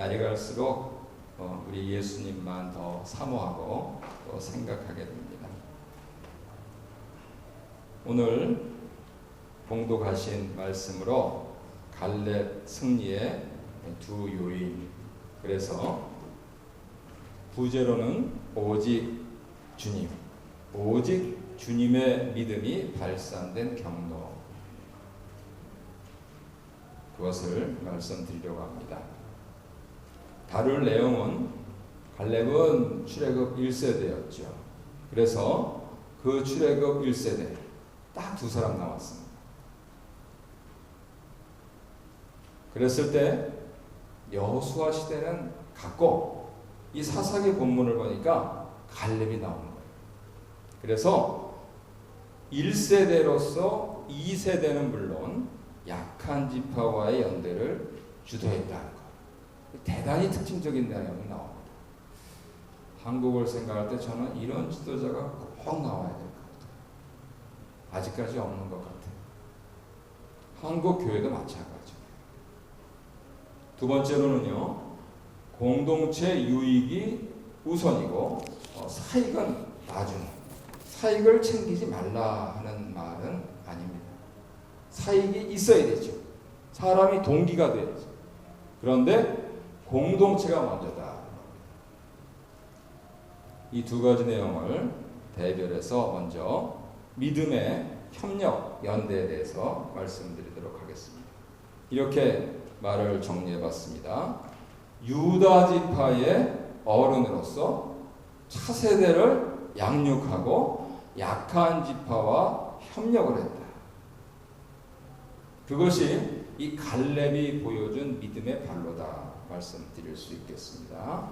날이 갈수록 어, 우리 예수님만 더 사모하고 또 생각하게 됩니다. 오늘 봉독하신 말씀으로 갈렙 승리의 두 요인 그래서 부제로는 오직 주님 오직 주님의 믿음이 발산된 경로 그것을 말씀드리려고 합니다. 다룰 내용은 갈렙은 출애굽 1세대였죠. 그래서 그 출애굽 1세대 딱 두 사람 나왔습니다. 그랬을 때 여호수아 시대는 같고 이 사사기 본문을 보니까 갈렙이 나오는 거예요. 그래서 1세대로서 2세대는 물론 약한 지파와의 연대를 주도했다는 것. 대단히 특징적인 내용이 나옵니다. 한국을 생각할 때 저는 이런 지도자가 꼭 나와야 될 것 같아요. 아직까지 없는 것 같아요. 한국 교회도 마찬가지예요. 두 번째로는요, 공동체 유익이 우선이고 어, 사익은 나중에. 사익을 챙기지 말라 하는 말은 아닙니다. 사익이 있어야 되죠. 사람이 동기가 돼야죠. 그런데 공동체가 먼저다. 이 두 가지 내용을 대별해서 먼저 믿음의 협력, 연대에 대해서 말씀드리도록 하겠습니다. 이렇게 말을 정리해 봤습니다. 유다 지파의 어른으로서 차세대를 양육하고 약한 지파와 협력을 했다. 그것이 이 갈렙이 보여준 믿음의 발로다 말씀드릴 수 있겠습니다.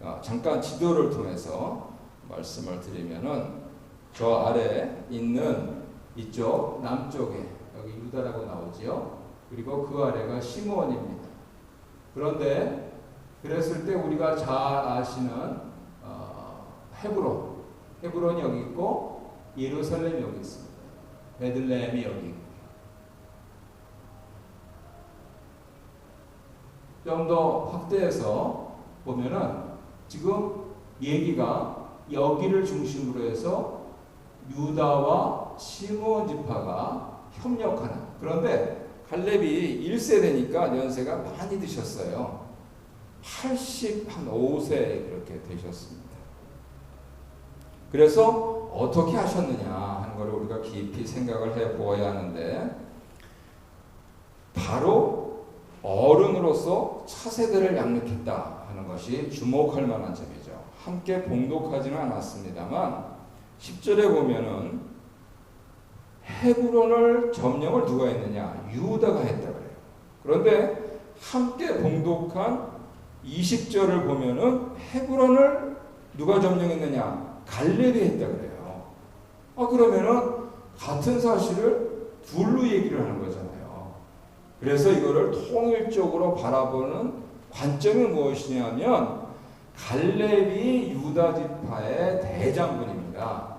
어, 잠깐 지도를 통해서 말씀을 드리면은 저 아래 있는 이쪽 남쪽에 여기 유다라고 나오지요. 그리고 그 아래가 시므온입니다. 그런데 그랬을 때 우리가 잘 아시는 어, 헤브론, 헤브론이 여기 있고 예루살렘이 여기 있습니다. 베들레헴이 여기 있고 좀 더 확대해서 보면은 지금 얘기가 여기를 중심으로 해서 유다와 시므온 지파가 협력하는 그런데 갈렙이 1세대니까 연세가 많이 드셨어요. 85세 그렇게 되셨습니다. 그래서 어떻게 하셨느냐 하는 것을 우리가 깊이 생각을 해 보아야 하는데 바로 어른으로서 차세대를 양육했다 하는 것이 주목할 만한 점이죠. 함께 봉독하지는 않았습니다만 10절에 보면은 헤브론을 점령을 누가 했느냐? 유다가 했다 그래요. 그런데 함께 봉독한 20절을 보면은 헤브론을 누가 점령했느냐? 갈렙이 했다 그래요. 아 그러면은 같은 사실을 둘로 얘기를 하는 거잖아요. 그래서 이거를 통일적으로 바라보는 관점이 무엇이냐면 갈렙이 유다 지파의 대장군입니다.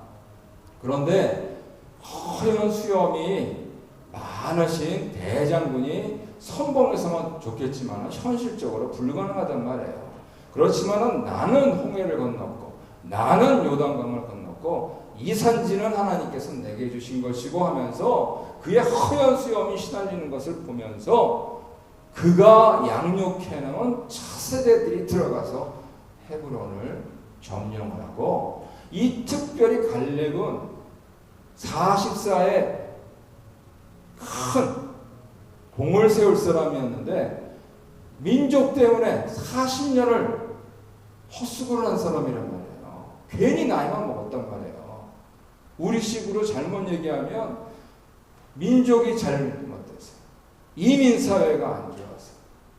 그런데 허연 수염이 많으신 대장군이 선봉에서만 좋겠지만 현실적으로 불가능하단 말이에요. 그렇지만 나는 홍해를 건넜고 나는 요단강을 건넜고 이 산지는 하나님께서 내게 주신 것이고 하면서 그의 허연 수염이 시달리는 것을 보면서 그가 양육해 놓은 차세대들이 들어가서 헤브론을 점령을 하고 이 특별히 갈렙은 44에 큰 공을 세울 사람이었는데 민족 때문에 40년을 헛수고를 한 사람이란 말이에요. 괜히 나이만 먹었단 말이에요. 우리식으로 잘못 얘기하면 민족이 잘못돼서 이민 사회가 안 좋아서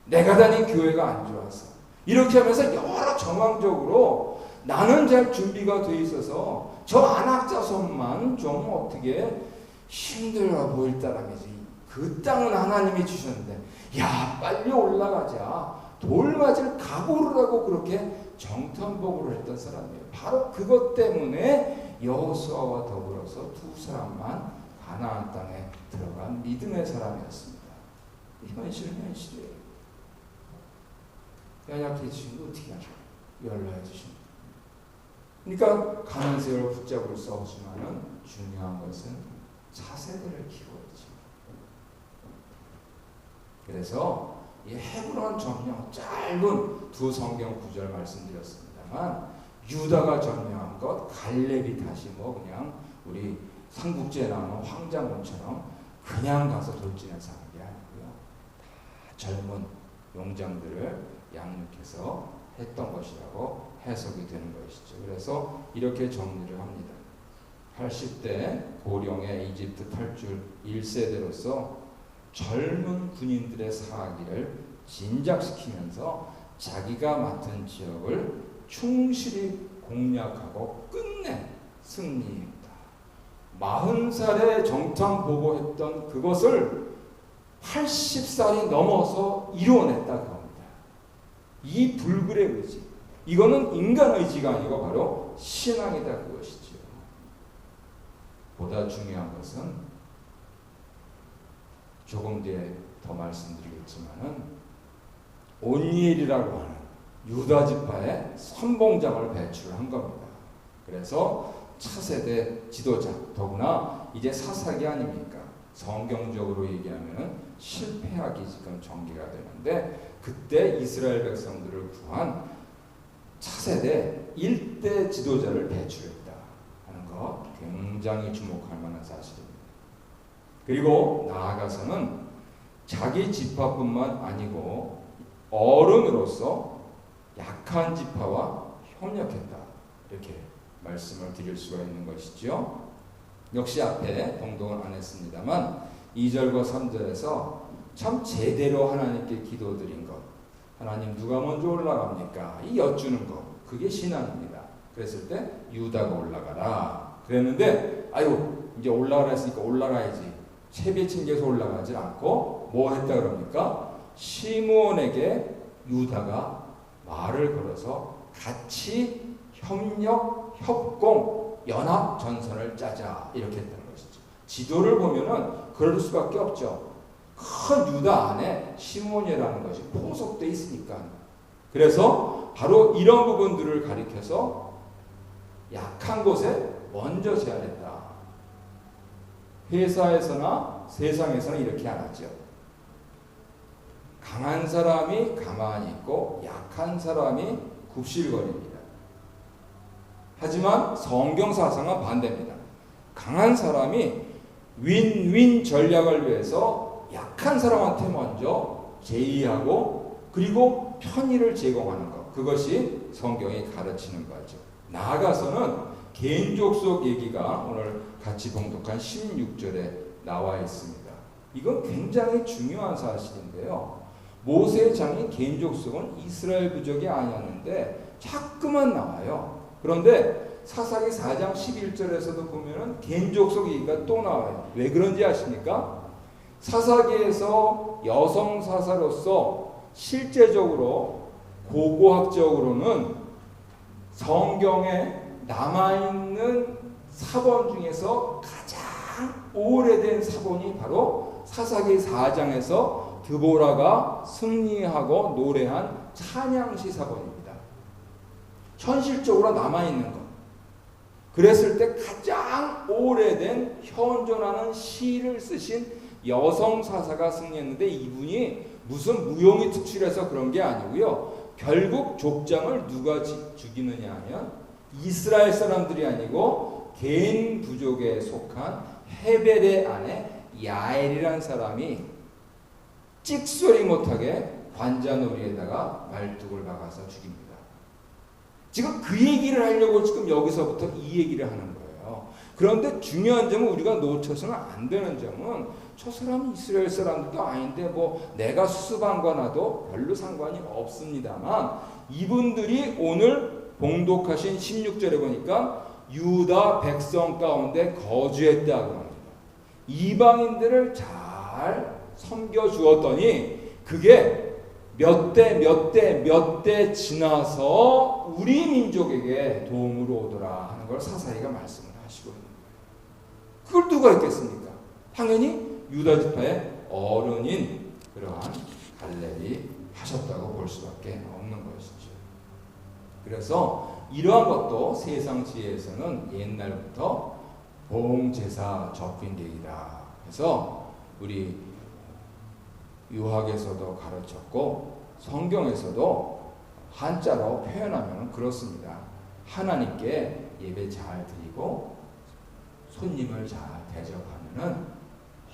내가 다닌 교회가 안 좋아서 이렇게 하면서 여러 정황적으로 나는 잘 준비가 돼 있어서 저 안학자 손만 좀 어떻게 힘들어 보일 따름이지. 그 땅은 하나님이 주셨는데, 야, 빨리 올라가자. 돌 맞을 각오를 하고 그렇게 정탐복을 했던 사람이에요. 바로 그것 때문에 여호수아와 더불어서 두 사람만 가나안 땅에 들어간 믿음의 사람이었습니다. 현실은 현실이에요. 연약해지신 거 어떻게 하죠? 연락해주신 그러니까 가난 세월 붙잡을 수 없지만은 중요한 것은 차세대를 키워야지. 그래서 이 헤브론 점령 짧은 두 성경 구절 말씀드렸습니다만 유다가 점령 한것 갈렙이 다시 뭐 그냥 우리 삼국지에 나오는 황장군처럼 그냥 가서 돌진해서 하는 게 아니고요. 다 젊은 용장들을 양육해서 했던 것이라고 해석이 되는 것이죠. 그래서 이렇게 정리를 합니다. 80대 고령의 이집트 탈출 1세대로서 젊은 군인들의 사기를 진작시키면서 자기가 맡은 지역을 충실히 공략하고 끝내 승리했다. 40살에 정탐 보고했던 그것을 80살이 넘어서 이루어냈다 그겁니다. 이 불굴의 의지. 이거는 인간 의지가 아니고 바로 신앙이다 그것이죠. 보다 중요한 것은 조금 뒤에 더 말씀드리겠지만은 온니엘이라고 하는 유다 지파의 선봉장을 배출한 겁니다. 그래서 차세대 지도자 더구나 이제 사사기 아닙니까? 성경적으로 얘기하면 실패하기 지금 전개가 되는데 그때 이스라엘 백성들을 구한 차세대 일대 지도자를 배출했다 하는 것 굉장히 주목할 만한 사실입니다. 그리고 나아가서는 자기 지파뿐만 아니고 어른으로서 약한 지파와 협력했다 이렇게 말씀을 드릴 수가 있는 것이죠. 역시 앞에 동동을 안 했습니다만 2절과 3절에서 참 제대로 하나님께 기도드린 것 하나님 누가 먼저 올라갑니까? 이 여쭈는 것 그게 신앙입니다. 그랬을 때 유다가 올라가라 그랬는데 아유 이제 올라가라 했으니까 올라가야지 세배 챙겨서 올라가지 않고 뭐 했다 그럽니까? 시므온에게 유다가 말을 걸어서 같이 협력, 협공, 연합 전선을 짜자 이렇게 했다는 것이죠. 지도를 보면은 그럴 수밖에 없죠. 큰 유다 안에 시몬이라는 것이 포석돼 있으니까. 그래서 바로 이런 부분들을 가리켜서 약한 곳에 먼저 제안했다. 회사에서나 세상에서는 이렇게 안 하죠. 강한 사람이 가만히 있고 약한 사람이 굽실거립니다. 하지만 성경 사상은 반대입니다. 강한 사람이 윈윈 전략을 위해서 약한 사람한테 먼저 제의하고 그리고 편의를 제공하는 것. 그것이 성경이 가르치는 거죠. 나아가서는 개인족속 얘기가 오늘 같이 봉독한 16절에 나와 있습니다. 이건 굉장히 중요한 사실인데요. 모세의 장인 개인족속은 이스라엘 부족이 아니었는데 자꾸만 나와요. 그런데 사사기 4장 11절에서도 보면은 개인족속 얘기가 또 나와요. 왜 그런지 아십니까? 사사기에서 여성 사사로서 실제적으로 고고학적으로는 성경에 남아있는 사본 중에서 가장 오래된 사본이 바로 사사기 4장에서 드보라가 승리하고 노래한 찬양시 사본입니다. 현실적으로 남아있는 것. 그랬을 때 가장 오래된 현존하는 시를 쓰신 여성 사사가 승리했는데 이분이 무슨 무용이 특출해서 그런 게 아니고요. 결국 족장을 누가 죽이느냐 하면 이스라엘 사람들이 아니고 개인 부족에 속한 헤벨의 아내 야엘이란 사람이 찍소리 못하게 관자놀이에다가 말뚝을 박아서 죽입니다. 지금 그 얘기를 하려고 지금 여기서부터 이 얘기를 하는 거예요. 그런데 중요한 점은 우리가 놓쳐서는 안 되는 점은 저 사람은 이스라엘 사람들도 아닌데 뭐 내가 수습한 거나도 별로 상관이 없습니다만 이분들이 오늘 봉독하신 16절에 보니까 유다 백성 가운데 거주했다 그럽니다. 이방인들을 잘 섬겨 주었더니 그게 몇 대, 몇 대, 몇 대 지나서 우리 민족에게 도움으로 오더라 하는 걸 사사이가 말씀을 하시고 있는. 그걸 누가 있겠습니까? 당연히 유다 지파의 어른인 그러한 갈렙이 하셨다고 볼 수밖에 없는 것이죠. 그래서 이러한 것도 세상 지혜에서는 옛날부터 봉제사 접근계이다. 해서 우리 유학에서도 가르쳤고 성경에서도 한자로 표현하면 그렇습니다. 하나님께 예배 잘 드리고 손님을 잘 대접하면은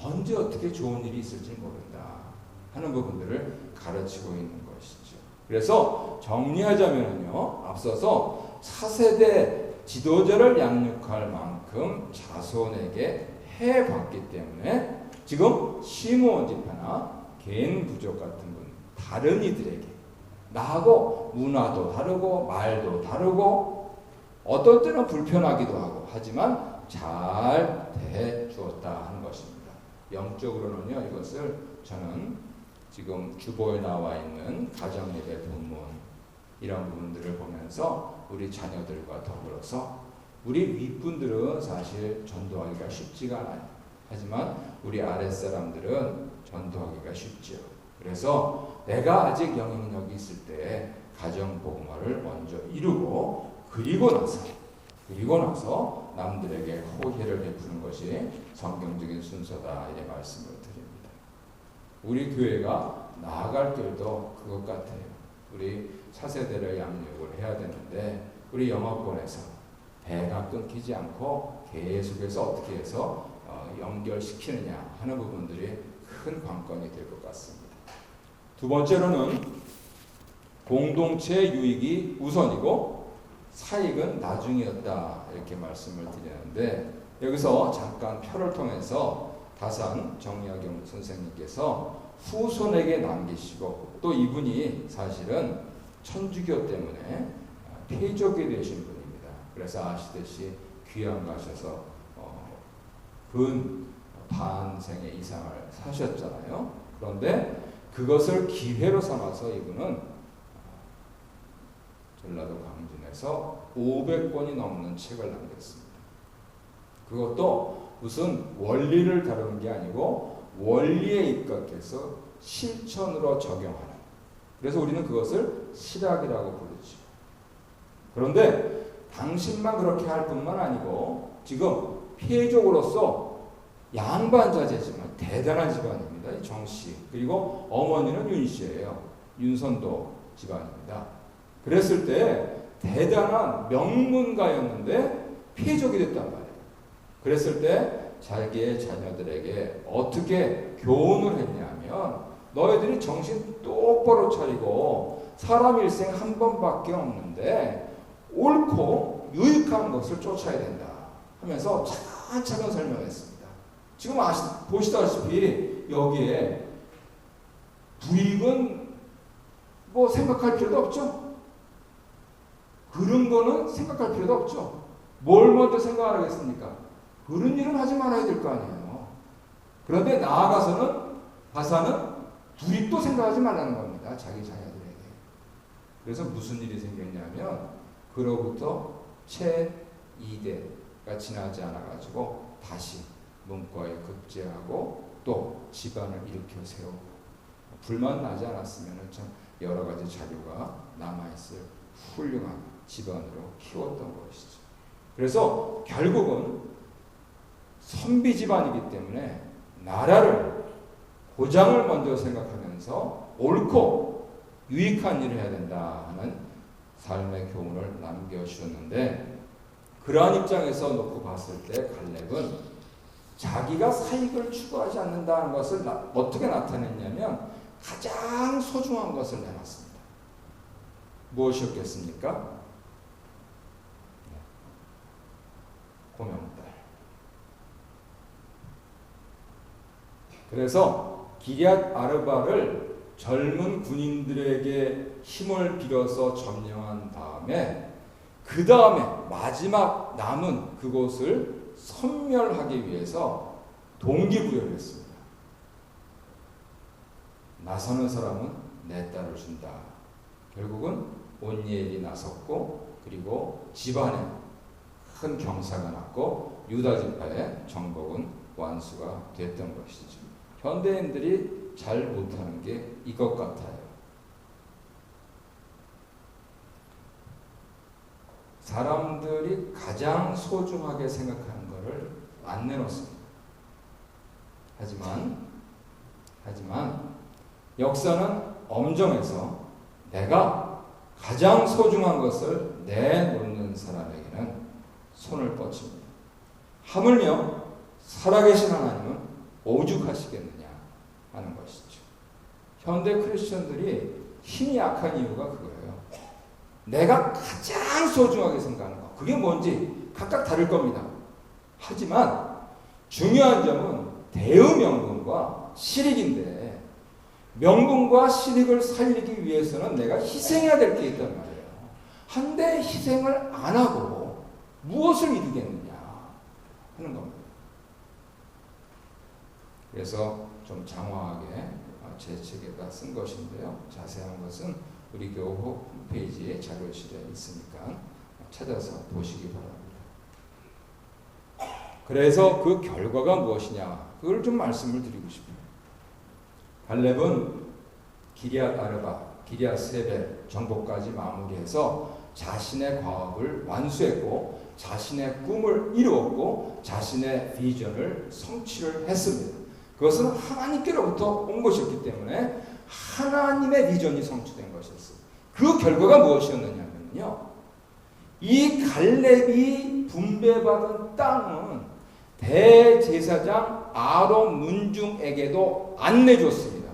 언제 어떻게 좋은 일이 있을지 모른다 하는 부분들을 가르치고 있는 것이죠. 그래서 정리하자면요. 앞서서 차세대 지도자를 양육할 만큼 자손에게 해봤기 때문에 지금 시므온 집회나 개인 부족 같은 분 다른 이들에게 나하고 문화도 다르고 말도 다르고 어떤 때는 불편하기도 하고 하지만 잘 대해 주었다 하는 것입니다. 영적으로는요 이것을 저는 지금 주보에 나와 있는 가정예배 본문 이런 부분들을 보면서 우리 자녀들과 더불어서 우리 윗분들은 사실 전도하기가 쉽지가 않아요. 하지만 우리 아랫사람들은 전도하기가 쉽죠. 그래서 내가 아직 영향력이 있을 때 가정 복음화를 먼저 이루고 그리고 나서 그리고 나서 남들에게 호혜를 베푸는 것이 성경적인 순서다 이렇게 말씀을 드립니다. 우리 교회가 나아갈 길도 그것 같아요. 우리 차세대를 양육을 해야 되는데 우리 영어권에서 배가 끊기지 않고 계속해서 어떻게 해서 어, 연결시키느냐 하는 부분들이 큰 관건이 될 것 같습니다. 두 번째로는 공동체 유익이 우선이고 사익은 나중이었다 이렇게 말씀을 드리는데 여기서 잠깐 표를 통해서 다산 정약용 선생님께서 후손에게 남기시고 또 이분이 사실은 천주교 때문에 폐족이 되신 분입니다. 그래서 아시듯이 귀양 가셔서 어, 근 반생의 이상을 사셨잖아요. 그런데 그것을 기회로 삼아서 이분은 전라도 강진에서 500권이 넘는 책을 남겼습니다. 그것도 무슨 원리를 다루는 게 아니고 원리에 입각해서 실천으로 적용하는. 그래서 우리는 그것을 실학이라고 부르죠. 그런데 당신만 그렇게 할 뿐만 아니고 지금 피해족으로서 양반자제지만 대단한 집안입니다. 정 씨. 그리고 어머니는 윤 씨예요. 윤선도 집안입니다. 그랬을 때 대단한 명문가였는데 피해족이 됐단 말이에요. 그랬을 때 자기의 자녀들에게 어떻게 교훈을 했냐면 너희들이 정신 똑바로 차리고 사람 일생 한 번밖에 없는데 옳고 유익한 것을 쫓아야 된다 하면서 차근차근 설명했습니다. 지금 아시, 보시다시피 여기에 불이익은 뭐 생각할 필요도 없죠. 그런 거는 생각할 필요도 없죠. 뭘 먼저 생각을 하겠습니까? 그런 일은 하지 말아야 될 거 아니에요. 그런데 나아가서는 바사는 불이익도 생각하지 말라는 겁니다. 자기 자녀들에게. 그래서 무슨 일이 생겼냐면 그로부터 채 2대가 지나지 않아가지고 다시 문과에 급제하고 또 집안을 일으켜 세우고 불만 나지 않았으면 참 여러 가지 자료가 남아있을 훌륭한 집안으로 키웠던 것이죠. 그래서 결국은 선비 집안이기 때문에 나라를 고장을 먼저 생각하면서 옳고 유익한 일을 해야 된다 하는 삶의 교훈을 남겨주셨는데 그러한 입장에서 놓고 봤을 때 갈렙은 자기가 사익을 추구하지 않는다는 것을 나, 어떻게 나타냈냐면 가장 소중한 것을 내놨습니다. 무엇이었겠습니까? 네. 고명딸. 그래서 기리앗 아르바를 젊은 군인들에게 힘을 빌어서 점령한 다음에 그 다음에 마지막 남은 그곳을 선멸하기 위해서 동기부여를 했습니다. 나서는 사람은 내 딸을 준다. 결국은 온니엘이 나섰고 그리고 집안에 큰 경사가 났고 유다 지파의 정복은 완수가 됐던 것이죠. 현대인들이 잘 못하는 게 이것 같아요. 사람들이 가장 소중하게 생각하는 것을 안 내놓습니다. 하지만 하지만 역사는 엄정해서 내가 가장 소중한 것을 내놓는 사람에게는 손을 뻗칩니다. 하물며 살아계신 하나님은 오죽하시겠느냐 하는 것이죠. 현대 크리스천들이 힘이 약한 이유가 그거예요. 내가 가장 소중하게 생각하는 거. 그게 뭔지 각각 다를 겁니다. 하지만 중요한 점은 대의 명분과 실익인데 명분과 실익을 살리기 위해서는 내가 희생해야 될 게 있단 말이에요. 한데 희생을 안 하고 무엇을 이루겠느냐 하는 겁니다. 그래서 좀 장황하게 제 책에다 쓴 것인데요. 자세한 것은 우리 교회 홈페이지에 자료실에 있으니까 찾아서 보시기 바랍니다. 그래서 그 결과가 무엇이냐? 그걸 좀 말씀을 드리고 싶어요. 갈렙은 기리앗 아르바, 기리앗 세벨 정복까지 마무리해서 자신의 과업을 완수했고 자신의 꿈을 이루었고 자신의 비전을 성취를 했습니다. 그것은 하나님께로부터 온 것이었기 때문에 하나님의 비전이 성취된 것이었어요. 그 결과가 무엇이었느냐면요. 이 갈렙이 분배받은 땅은 대제사장 아론 문중에게도 안 내줬습니다.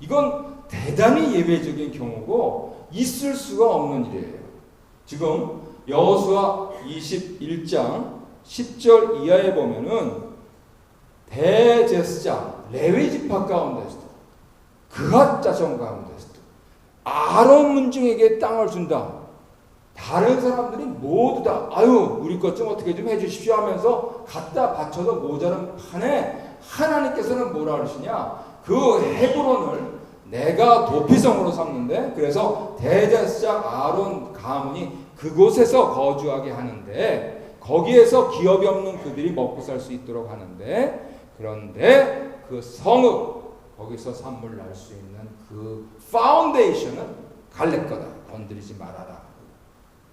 이건 대단히 예외적인 경우고 있을 수가 없는 일이에요. 지금 여호수아 21장 10절 이하에 보면은 대제사장 레위 지파 가운데서도 그핫 자손 가운데서도 아론 문중에게 땅을 준다. 다른 사람들이 모두 다 아유 우리 것 좀 어떻게 좀 해주십시오. 하면서 갖다 바쳐도 모자란 판에 하나님께서는 뭐라 그러시냐? 그 헤브론을 내가 도피성으로 삼는데 그래서 대제사장 아론 가문이 그곳에서 거주하게 하는데 거기에서 기업이 없는 그들이 먹고 살 수 있도록 하는데 그런데 그 성읍 거기서 산물 날 수 있는 그 파운데이션은 갈렙 거다. 건드리지 말아라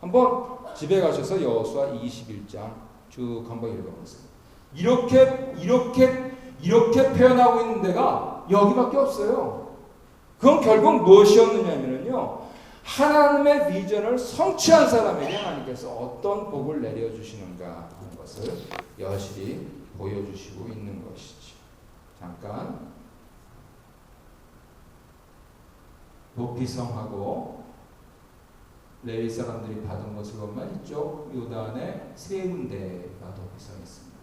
한번 집에 가셔서 여호수아 21장 쭉 한번 읽어보세요. 이렇게 이렇게 이렇게 표현하고 있는 데가 여기밖에 없어요. 그건 결국 무엇이었느냐면요. 하나님의 비전을 성취한 사람에게 하나님께서 어떤 복을 내려주시는가 하는 것을 여실히 보여주시고 있는 것이죠. 잠깐 도피성하고 레위 사람들이 받은 보면 이쪽 요단에 세 군데가 도피성했습니다.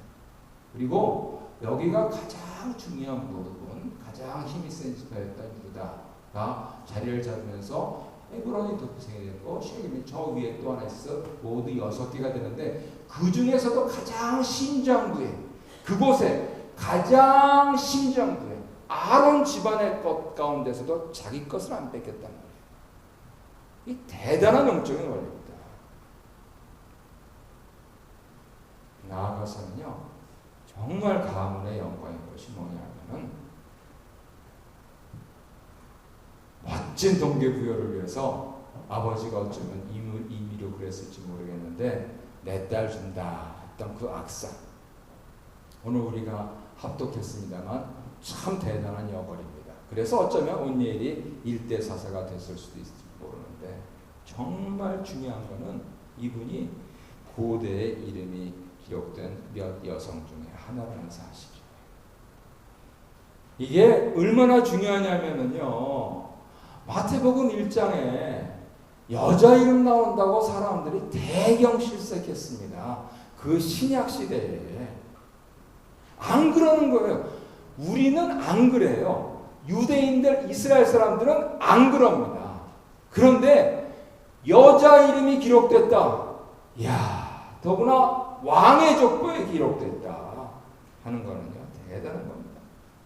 그리고 여기가 가장 중요한 부분, 가장 힘이 센 지파였던 유다가 자리를 잡으면서 헤브론이 도피성이 됐고 쉐임이 저 위에 또 하나 있어 모두 여섯 개가 되는데 그 중에서도 가장 심장부에 그곳에 가장 심장부에 아론 집안의 것 가운데서도 자기 것을 안 말이에요. 이 대단한 영적인 원리입니다. 나아가서는요, 정말 가문의 영광인 것이 뭐냐면은 멋진 동계부여를 위해서 아버지가 어쩌면 임의, 임의로 그랬을지 모르겠는데 내 딸 준다 했던 그 악상 오늘 우리가 합독했습니다만 참 대단한 여걸입니다. 그래서 어쩌면 온니엘이 일대 사사가 됐을 수도 있습니다. 정말 중요한 것은 이분이 고대의 이름이 기록된 몇 여성 중에 하나라는 사실이에요. 이게 얼마나 중요하냐면요. 마태복음 1장에 여자 이름 나온다고 사람들이 대경 실색했습니다. 그 신약 시대에. 안 그러는 거예요. 우리는 안 그래요. 유대인들, 이스라엘 사람들은 안 그럽니다. 그런데 여자 이름이 기록됐다. 야 더구나 왕의 족보에 기록됐다. 하는 거는요, 대단한 겁니다.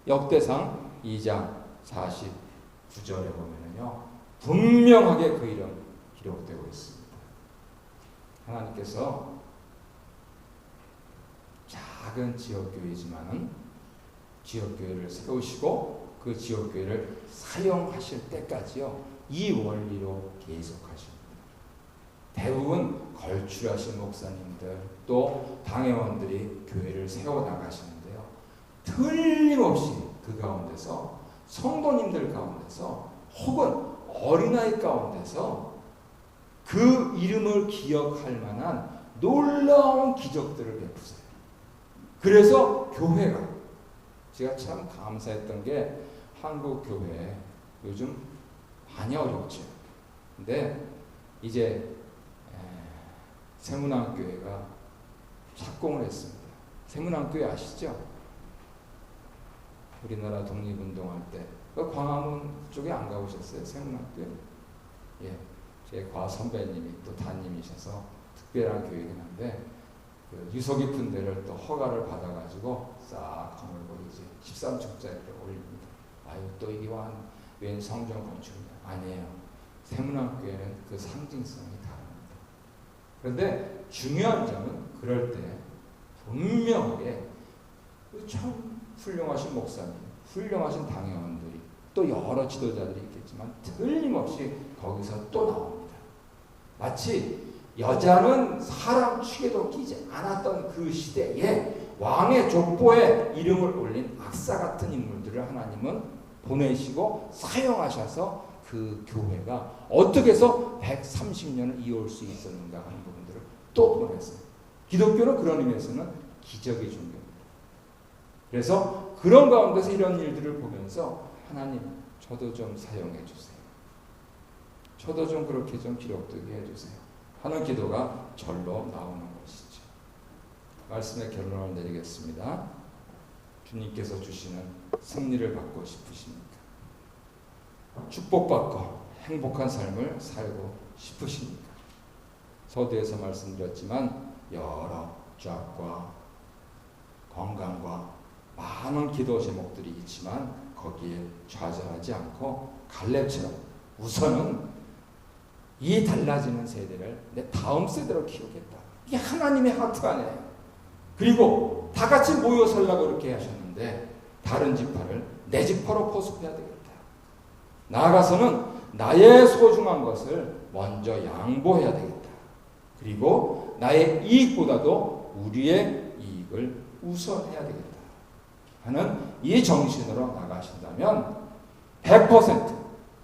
역대상 2장 49절에 보면은요, 분명하게 그 이름 기록되고 있습니다. 하나님께서 작은 지역교회지만은 지역교회를 세우시고 그 지역교회를 사용하실 때까지요, 이 원리로 계속하십니다. 대부분 걸출하신 목사님들 또 당회원들이 교회를 세워 나가시는데요. 틀림없이 그 가운데서 성도님들 가운데서 혹은 어린아이 가운데서 그 이름을 기억할 만한 놀라운 기적들을 베푸세요. 그래서 교회가 제가 참 감사했던 게 한국 교회 요즘 많이 어렵죠. 근데 이제 세문안교회가 착공을 했습니다. 세문안교회 아시죠? 우리나라 독립운동할 때 그 광화문 쪽에 안 가보셨어요? 세문안교회? 예, 제 과 선배님이 또 담임이셔서 특별한 교회긴 한데 그 유서 깊은 데를 또 허가를 받아가지고 싹 거물고 이제 13층짜리를 올립니다. 아유 또 이게 웬 성전 건축이냐? 아니에요. 세문안교회는 그 상징성이 다릅니다. 그런데 중요한 점은 그럴 때 분명하게 그참 훌륭하신 목사님, 훌륭하신 당회원들이 또 여러 지도자들이 있겠지만 틀림없이 거기서 또 나옵니다. 마치 여자는 사람 축에도 끼지 않았던 그 시대에 왕의 족보에 이름을 올린 악사 같은 인물들을 하나님은 보내시고 사용하셔서 그 교회가 어떻게 해서 130년을 이어올 수 있었는가 하는 부분들을 또 보냈어요. 기독교는 그런 의미에서는 기적의 종교입니다. 그래서 그런 가운데서 이런 일들을 보면서 하나님 저도 좀 사용해 주세요. 저도 좀 그렇게 좀 기록되게 해주세요. 하는 기도가 절로 나오는 것이죠. 말씀의 결론을 내리겠습니다. 주님께서 주시는 승리를 받고 싶으십니까? 축복받고 행복한 삶을 살고 싶으십니까? 서두에서 말씀드렸지만 여러 쫙과 건강과 많은 기도 제목들이 있지만 거기에 좌절하지 않고 갈렙처럼 우선은 이 달라지는 세대를 내 다음 세대로 키우겠다. 이게 하나님의 하트 아니에요. 그리고 다 같이 모여 살라고 이렇게 하셨는데 다른 지파를 내 지파로 포섭해야 되겠다. 나아가서는 나의 소중한 것을 먼저 양보해야 되겠다. 그리고 나의 이익보다도 우리의 이익을 우선해야 되겠다. 하는 이 정신으로 나가신다면 100%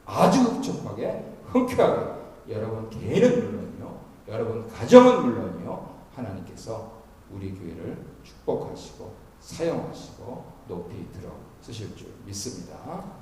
아주 흡족하게 흔쾌하게 여러분 개인은 물론이요 여러분 가정은 물론이요 하나님께서 우리 교회를 축복하시고 사용하시고 높이 들어 쓰실 줄 믿습니다.